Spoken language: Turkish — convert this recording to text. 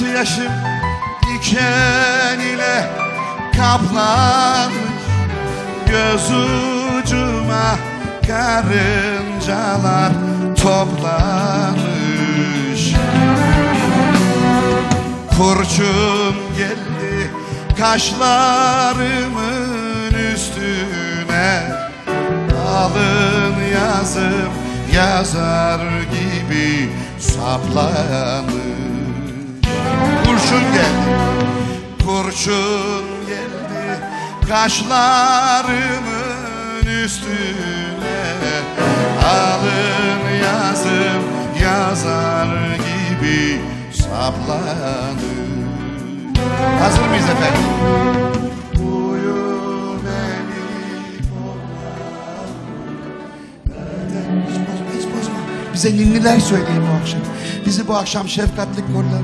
Dört yaşım diken ile kaplanmış Göz ucuma karıncalar toplanmış. Kurşun geldi kaşlarımın üstüne Alın yazım yazar gibi saplanmış Kurşun geldi, kurşun geldi. Kaşlarımın üstüne. Alın yazım yazar gibi saplanır Hazır mıyız efendim? Bize ninniler söyleyin bu akşam. Bizi bu akşam şefkatli kollar,